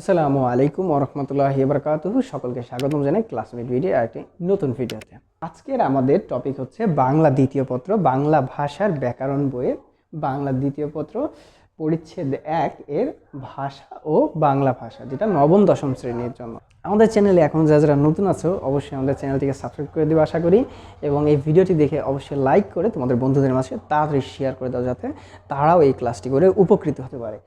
আসসালামু আলাইকুম ওরহমতুল্লাহ বরকাতুহ সকলকে স্বাগতম জানাই ক্লাসমেট ভিডিও একটি নতুন ভিডিওতে। আজকের আমাদের টপিক হচ্ছে বাংলা দ্বিতীয় পত্র, বাংলা ভাষার ব্যাকরণ বইয়ের বাংলা দ্বিতীয় পত্র, পরিচ্ছেদ এক এর ভাষা ও বাংলা ভাষা, যেটা নবম দশম শ্রেণির জন্য। আমাদের চ্যানেলে এখন যারা যারা নতুন আছো, অবশ্যই আমাদের চ্যানেলটিকে সাবস্ক্রাইব করে দেবো, আশা করি। এবং এই ভিডিওটি দেখে অবশ্যই লাইক করে তোমাদের বন্ধুদের মাঝে তাড়াতাড়ি শেয়ার করে দাও, যাতে তারাও এই ক্লাসটি করে উপকৃত হতে পারে।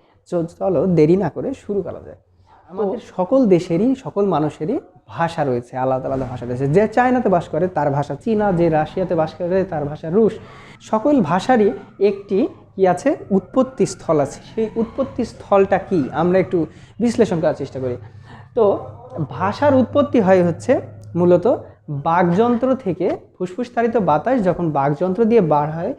চলো দেরি না করে শুরু করা যায় আমাদের সকল দেশেরই, সকল মানুষেরই ভাষা রয়েছে, আলাদা আলাদা ভাষা রয়েছে। যে চায়নাতে বাস করে, তার ভাষা চীনা, যে রাশিয়াতে বাস করে, তার ভাষা রুশ। সকল ভাষারই একটি কি আছে? উৎপত্তি স্থল আছে। সেই উৎপত্তি স্থলটা কি? আমরা একটু বিশ্লেষণ করার চেষ্টা করি। তো ভাষার উৎপত্তি হয় হচ্ছে মূলত বাকযন্ত্র থেকে ফুসফুস তাড়িত বাতাস যখন বাকযন্ত্র দিয়ে বার হয়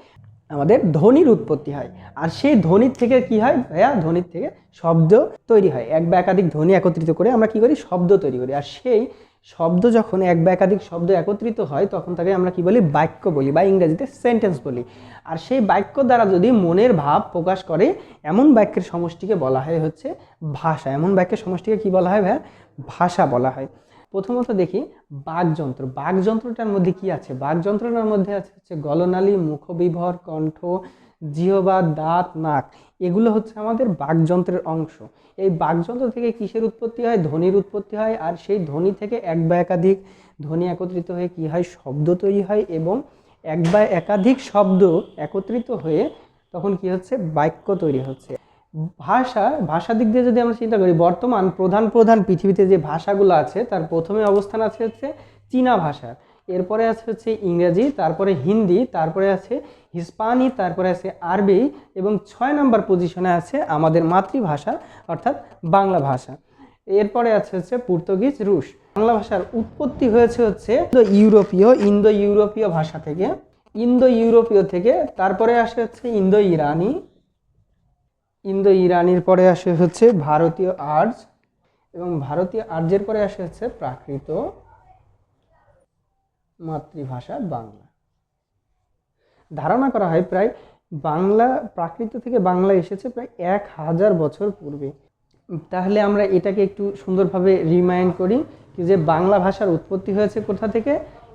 আমাদের ধ্বনির উৎপত্তি হয়। আর সেই ধ্বনির থেকে কি হয় ভাইয়া? ধ্বনির থেকে শব্দ তৈরি হয়। এক বা একাধিক ধ্বনি একত্রিত করে আমরা কি করি? শব্দ তৈরি করি। আর সেই শব্দ যখন এক বা একাধিক শব্দ একত্রিত হয়, তখন তাকে আমরা কি বলি? বাক্য বলি বা ইংরেজিতে সেন্টেন্স বলি। আর সেই বাক্য দ্বারা যদি মনের ভাব প্রকাশ করে, এমন বাক্যের সমষ্টিকে বলা হয় হচ্ছে ভাষা। এমন বাক্যের সমষ্টিকে কি বলা হয় ভাইয়া? ভাষা বলা হয়। প্রথমত দেখি বাকযন্ত্র। বাকযন্ত্রটার মধ্যে কি আছে? বাকযন্ত্রটার মধ্যে আছে হচ্ছে গলনালী, মুখবিভর, কণ্ঠ, জিহবা, দাঁত, নাক। এগুলো হচ্ছে আমাদের বাকযন্ত্রের অংশ। এই বাকযন্ত্র থেকে কিসের উৎপত্তি হয়? ধ্বনির উৎপত্তি হয়। আর সেই ধ্বনি থেকে এক বা একাধিক ধ্বনি একত্রিত হয়ে কি হয়? শব্দ তৈরি হয় এবং এক বা একাধিক শব্দ একত্রিত হয়ে তখন কি হচ্ছে? বাক্য তৈরি হচ্ছে। ভাষা ভাষা দিক দিয়ে যদি আমরা চিন্তা করি, বর্তমান প্রধান প্রধান পৃথিবীতে যে ভাষাগুলো আছে, তার প্রথমে অবস্থান আছে হচ্ছে চীনা ভাষা। এরপরে আছে হচ্ছে ইংরেজি, তারপরে হিন্দি, তারপরে আছে হিস্পানি, তারপরে আছে আরবি এবং ছয় নম্বর পজিশনে আছে আমাদের মাতৃভাষা, অর্থাৎ বাংলা ভাষা। এরপরে আছে হচ্ছে পর্তুগিজ, রুশ। বাংলা ভাষার উৎপত্তি হয়েছে হচ্ছে ইউরোপীয় ইন্দো ইউরোপীয় ভাষা থেকে। ইন্দো ইউরোপীয় থেকে, তারপরে আসে হচ্ছে ইন্দো ইরানি ইন্দো ইরানির পরে আসে হচ্ছে ভারতীয় আর্য এবং ভারতীয় আর্যের পরে আসে হচ্ছে প্রাকৃত মাতৃভাষা বাংলা। ধারণা করা হয় প্রায় বাংলা, প্রাকৃত থেকে বাংলা এসেছে প্রায় এক হাজার বছর পূর্বে। তাহলে আমরা এটাকে একটু সুন্দরভাবে রিমাইন্ড করি যে বাংলা ভাষার উৎপত্তি হয়েছে কোথা থেকে?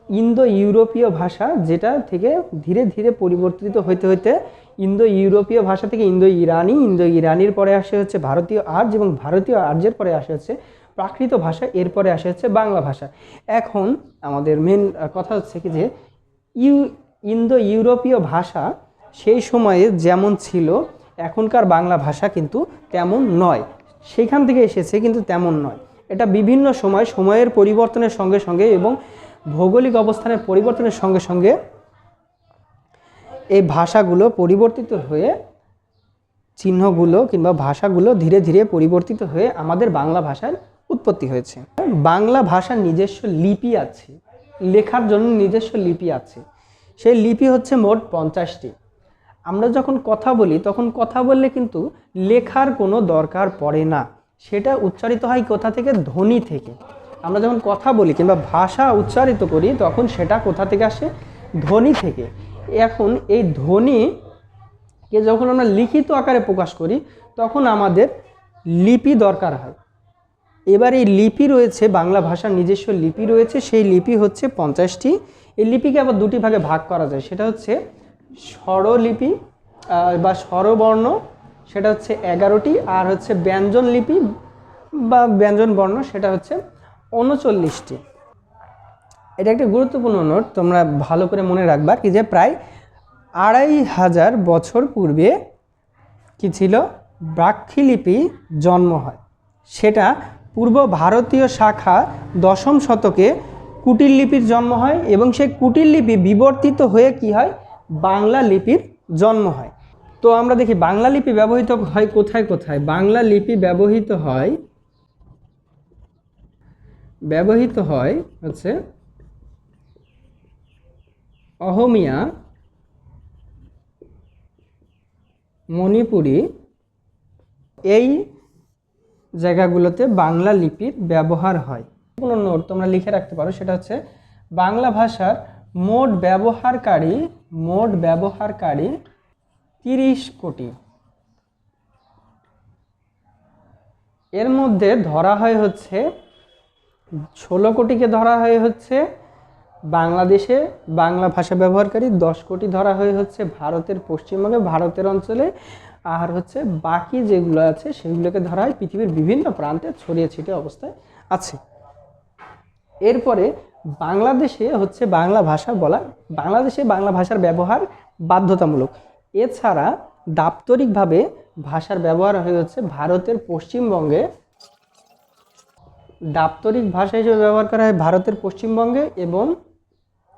ইন্দো ইউরোপীয় ভাষা যেটা থেকে ধীরে ধীরে পরিবর্তিত হইতে হইতে ইন্দো ইউরোপীয় ভাষা থেকে ইন্দো ইরানি ইন্দো ইরানির পরে আসে হচ্ছে ভারতীয় আর্য এবং ভারতীয় আর্যের পরে আসে হচ্ছে প্রাকৃত ভাষা এরপরে আসে হচ্ছে বাংলা ভাষা। এখন আমাদের মেন কথা হচ্ছে কি যে, ইউ ইন্দো ইউরোপীয় ভাষা সেই সময়ে যেমন ছিল, এখনকার বাংলা ভাষা কিন্তু তেমন নয়। সেখান থেকে এসেছে কিন্তু তেমন নয়। এটা বিভিন্ন সময়, সময়ের পরিবর্তনের সঙ্গে সঙ্গে এবং ভৌগোলিক অবস্থানের পরিবর্তনের সঙ্গে সঙ্গে এই ভাষাগুলো পরিবর্তিত হয়ে চিহ্নগুলো কিংবা ভাষাগুলো ধীরে ধীরে পরিবর্তিত হয়ে আমাদের বাংলা ভাষার উৎপত্তি হয়েছে। বাংলা ভাষার নিজস্ব লিপি আছে। লেখার জন্য নিজস্ব লিপি আছে। সেই লিপি হচ্ছে মোট পঞ্চাশটি। আমরা যখন কথা বলি, তখন কথা বললে কিন্তু লেখার কোনো দরকার পড়ে না। সেটা উচ্চারিত হয় কোথা থেকে? ধ্বনি থেকে। আমরা যখন কথা বলি কিংবা ভাষা উচ্চারিত করি, তখন সেটা কোথা থেকে আসে? ধ্বনি থেকে। এখন এই ধ্বনি কে যখন আমরা লিখিত আকারে প্রকাশ করি, তখন আমাদের লিপি দরকার হয়। এবার এই লিপি রয়েছে, বাংলা ভাষার নিজস্ব লিপি রয়েছে, সেই লিপি হচ্ছে পঞ্চাশটি। এই লিপিকে আবার দুটি ভাগে ভাগ করা যায়। সেটা হচ্ছে স্বরলিপি বা স্বরবর্ণ, সেটা হচ্ছে এগারোটি, আর হচ্ছে ব্যঞ্জন লিপি বা ব্যঞ্জন বর্ণ সেটা হচ্ছে উনচল্লিশটি। এটা একটা গুরুত্বপূর্ণ নোট, তোমরা ভালো করে মনে রাখবা কি যে প্রায় আড়াই হাজার বছর পূর্বে কি ছিল? ব্রাক্ষিলিপি জন্ম হয়। সেটা পূর্ব ভারতীয় শাখা দশম শতকে কুটির লিপির জন্ম হয় এবং সেই কুটির লিপি বিবর্তিত হয়ে কি হয়? বাংলা লিপির জন্ম হয়। তো আমরা দেখি, বাংলা লিপি ব্যবহৃত হয় কোথায় কোথায়? বাংলা লিপি ব্যবহৃত হয় ব্যবহৃত হয় হচ্ছে অহমিয়া, মণিপুরি এই জায়গাগুলোতে বাংলা লিপির ব্যবহার হয়। কোনো নোট তোমরা লিখে রাখতে পারো, সেটা হচ্ছে বাংলা ভাষার মোট ব্যবহারকারী মোট ব্যবহারকারী তিরিশ কোটি। এর মধ্যে ধরা হয় হচ্ছে ষোলো কোটিকে ধরা হয়ে হচ্ছে বাংলাদেশে বাংলা ভাষা ব্যবহারকারী, দশ কোটি ধরা হয়ে হচ্ছে ভারতের পশ্চিমবঙ্গে, ভারতের অঞ্চলে। আর হচ্ছে বাকি যেগুলো আছে, সেগুলোকে ধরা হয় পৃথিবীর বিভিন্ন প্রান্তে ছড়িয়ে ছিটিয়ে অবস্থায় আছে। এরপরে বাংলাদেশে হচ্ছে বাংলা ভাষা বলা বাংলাদেশে বাংলা ভাষার ব্যবহার বাধ্যতামূলক। এছাড়া দাপ্তরিকভাবে ভাষার ব্যবহার হয়ে হচ্ছে ভারতের পশ্চিমবঙ্গে দাপ্তরিক ভাষা হিসেবে ব্যবহার করা হয় ভারতের পশ্চিমবঙ্গে এবং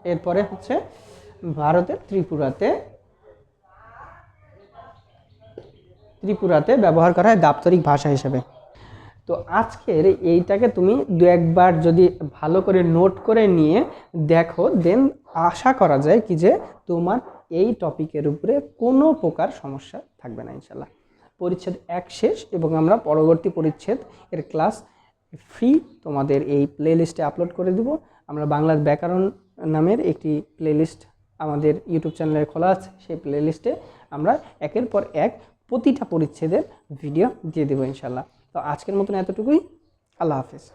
এরপরে হচ্ছে ভারতের ত্রিপুরাতে। ত্রিপুরাতে ব্যবহার করা হয় দাপ্তরিক ভাষা হিসেবে। তো আজকের এইটাকে তুমি দু একবার যদি ভালো করে নোট করে নিয়ে দেখো, দেন আশা করা যায় কি যে তোমার এই টপিকের উপরে কোনো প্রকার সমস্যা থাকবে না ইনশাল্লাহ পরিচ্ছেদ এক শেষ এবং আমরা পরবর্তী পরিচ্ছেদ এর ক্লাস ফ্রি তোমাদের এই প্লেলিস্টে আপলোড করে দেবো। আমরা বাংলার ব্যাকরণ নামের একটি প্লেলিস্ট আমাদের ইউটিউব চ্যানেলে খোলা আছে। সেই প্লেলিস্টে আমরা একের পর এক প্রতিটা পরিচ্ছেদের ভিডিও দিয়ে দেবো ইনশাল্লাহ। তো আজকের মতন এতটুকুই। আল্লাহ হাফিজ।